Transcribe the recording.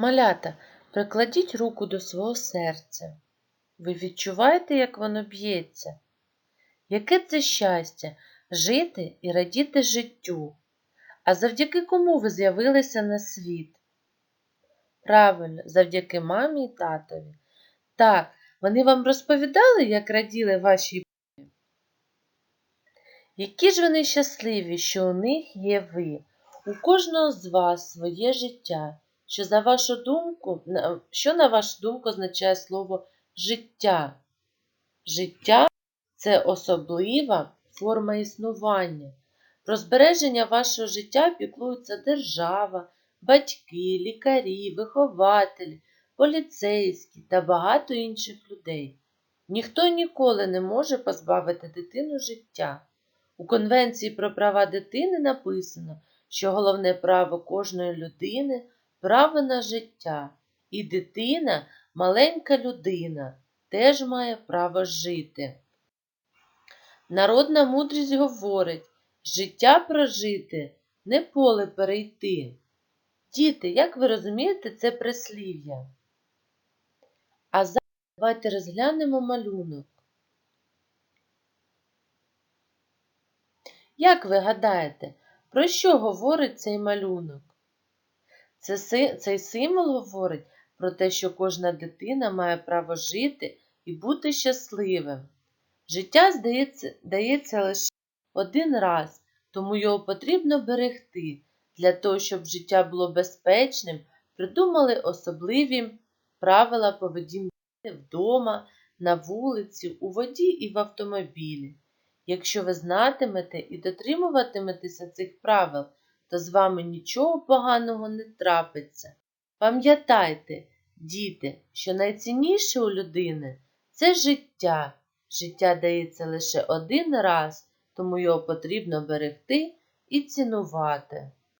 Малята, прикладіть руку до свого серця. Ви відчуваєте, як воно б'ється? Яке це щастя жити і радіти життю? А завдяки кому ви з'явилися на світ? Правильно, завдяки мамі і татові. Так, вони вам розповідали, як раділи ваші батьки? Які ж вони щасливі, що у них є ви. У кожного з вас своє життя. Що за вашу думку, що на вашу думку означає слово життя? Життя це особлива форма існування. Про збереження вашого життя піклуються держава, батьки, лікарі, вихователі, поліцейські та багато інших людей. Ніхто ніколи не може позбавити дитину життя. У Конвенції про права дитини написано, що головне право кожної людини право на життя, і дитина, маленька людина, теж має право жити. Народна мудрість говорить, життя прожити, не поле перейти. Діти, як ви розумієте це прислів'я? А зараз давайте розглянемо малюнок. Як ви гадаєте, про що говорить цей малюнок? Це, цей символ говорить про те, що кожна дитина має право жити і бути щасливим. Життя здається, дається лише один раз, тому його потрібно берегти. Для того, щоб життя було безпечним, придумали особливі правила поведінки вдома, на вулиці, у воді і в автомобілі. Якщо ви знатимете і дотримуватиметеся цих правил, то з вами нічого поганого не трапиться. Пам'ятайте, діти, що найцінніше у людини це життя. Життя дається лише один раз, тому його потрібно берегти і цінувати.